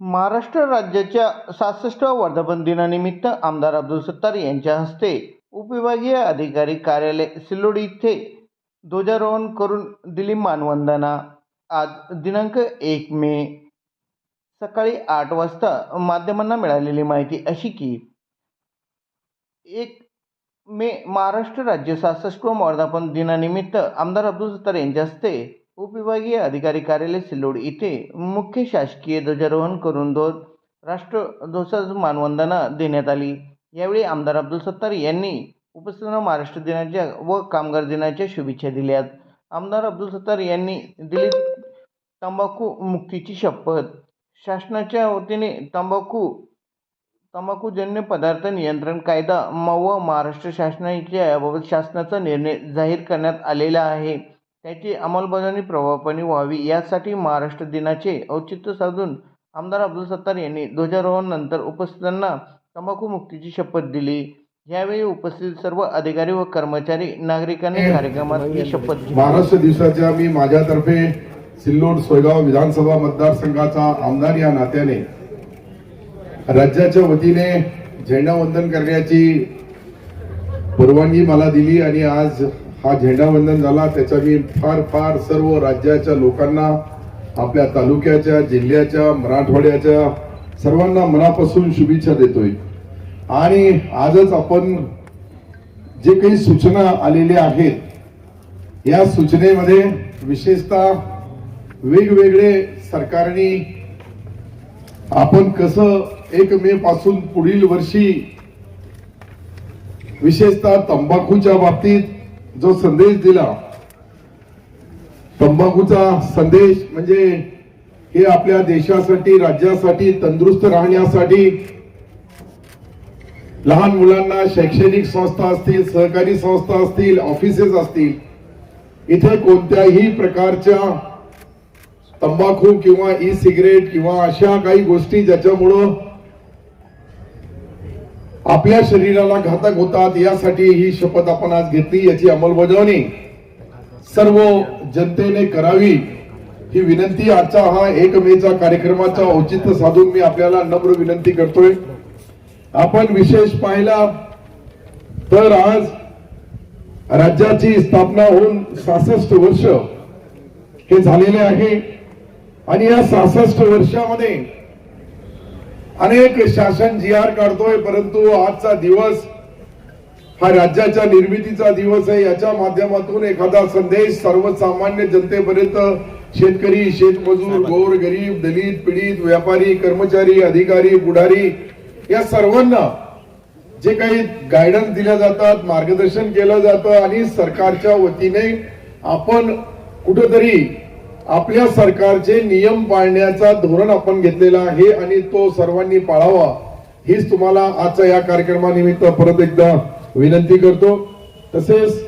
महाराष्ट्र राज्याच्या सहासष्टव्या वर्धापन दिनानिमित्त आमदार अब्दुल सत्तार यांच्या हस्ते उपविभागीय अधिकारी कार्यालय सिल्लोड इथे ध्वजारोहण करून दिली मानवंदना. आज दिनांक एक मे सकाळी आठ वाजता माध्यमांना मिळालेली माहिती अशी की एक मे महाराष्ट्र राज्य सहासष्टवं वर्धापन दिनानिमित्त आमदार अब्दुल सत्तार यांच्या हस्ते उपविभागीय अधिकारी कार्यालय सिल्लोड येथे मुख्य शासकीय ध्वजारोहण करून ध्वज राष्ट्रध्वजास मानवंदना देण्यात आली. यावेळी आमदार अब्दुल सत्तार यांनी उपस्थितांना महाराष्ट्र दिनाच्या व कामगार दिनाच्या शुभेच्छा दिल्यात आमदार अब्दुल सत्तार यांनी दिली तंबाखू मुक्तीची शपथ. शासनाच्या वतीने तंबाखू तंबाखूजन्य पदार्थ नियंत्रण कायदा म व महाराष्ट्र शासनाच्या याबाबत शासनाचा निर्णय जाहीर करण्यात आलेला आहे. त्याची अंमलबजावणी प्रभावीपणे व्हावी यासाठी महाराष्ट्र दिनाचे औचित्य साधून आमदार अब्दुल सत्तार यांनी ध्वजारोहण नंतर उपस्थितांना तंबाखू मुक्तीची शपथ दिली. यावेळी उपस्थित सर्व अधिकारी व कर्मचारी नागरिकांनी कार्यक्रमात ही शपथ घेतली. महाराष्ट्र दिवसाच्या मी माझ्यातर्फे सिल्लोड सोयगाव विधानसभा मतदारसंघाचा आमदार या नात्याने राज्याच्या वतीने झेंडावंदन करण्याची परवानगी मला दिली आणि आज हा झेंडावंदन झाला. त्याचा मी फार फार सर्व राज्याच्या लोकांना आपल्या तालुक्याच्या जिल्ह्याच्या मराठवाड्याच्या सर्वांना मनापासून शुभेच्छा देतोय. आणि आजच आपण जे काही सूचना आलेल्या आहेत या सूचनेमध्ये विशेषतः वेगवेगळे सरकारने आपण कसं एक मे पासून पुढील वर्षी विशेषतः तंबाखूच्या बाबतीत जो संदेश दिला तंबाखूचा संदेश म्हणजे हे आपल्या देशासाठी राज्यासाठी तंदुरुस्त राहण्यासाठी लहान मुलांना शैक्षणिक संस्था असतील सहकारी संस्था असतील ऑफिसेस असतील इथे कोणत्याही प्रकारच्या तंबाखू किंवा ई सिगरेट किंवा अशा काही गोष्टी ज्याच्यामुळं आपल्या शरीराला घातक होतात यासाठी ही शपथ आपण आज घेतली याची अंमलबजावणी सर्व जनतेने करावी ही विनंती आजचा हा एक मेचा कार्यक्रमाचा औचित्य साधून मी आपल्याला नम्र विनंती करतोय. आपण विशेष पाहिला तर आज राज्याची स्थापना होऊन सहासष्ट वर्ष हे झालेले आहे. आणि या सहासष्ट वर्षामध्ये अनेक शासन जी आर काढतोय परंतु आजचा दिवस हा राज्याच्या निर्मितीचा दिवस आहे. याच्या माध्यमातून एखादा संदेश सर्वसामान्य जनतेपर्यंत शेतकरी शेतमजूर गोर गरीब दलित पीडित व्यापारी कर्मचारी अधिकारी पुढारी या सर्वांना जे काही गायडन्स दिल्या जातात मार्गदर्शन केलं जातं आणि सरकारच्या वतीने आपण कुठेतरी आपल्या सरकारचे नियम पाळण्याचा धोरण आपण घेतलेला आहे आणि तो सर्वांनी पाळावा हीच तुम्हाला आजच्या या कार्यक्रमानिमित्त परत एकदा विनंती करतो. तसेच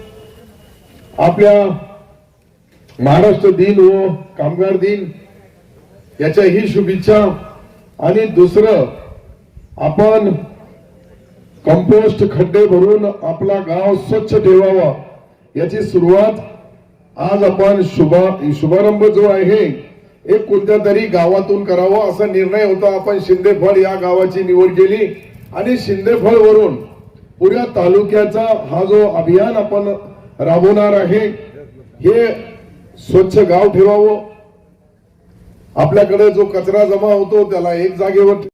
आपल्या महाराष्ट्र दिन व कामगार दिन याच्या ही शुभेच्छा. आणि दुसरं आपण कंपोस्ट खड्डे भरून आपला गाव स्वच्छ ठेवावा याची सुरुवात आज आपण शुभा शुभारंभ जो आहे एक कोणत्या तरी गावातून करावा असा निर्णय होता. आपण शिंदेफळ या गावाची निवड केली आणि शिंदेफळ वरून पुऱ्या तालुक्याचा हा जो अभियान आपण राबवणार आहे हे स्वच्छ गाव ठेवावं. आपल्याकडे जो कचरा जमा होतो त्याला एक जागेवर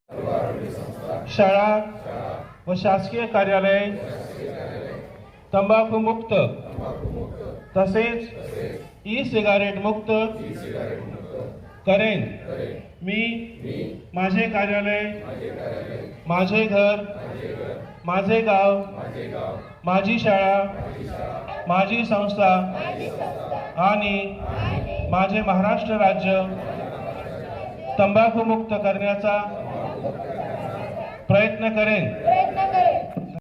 शाळा व शासकीय कार्यालय तंबाखू मुक्त तसेच ई सिगारेट मुक्त करेन. मी माझे कार्यालय माझे घर माझे गाव माझी शाळा माझी संस्था आणि माझे महाराष्ट्र राज्य तंबाखू मुक्त करण्याचा प्रयत्न करेन.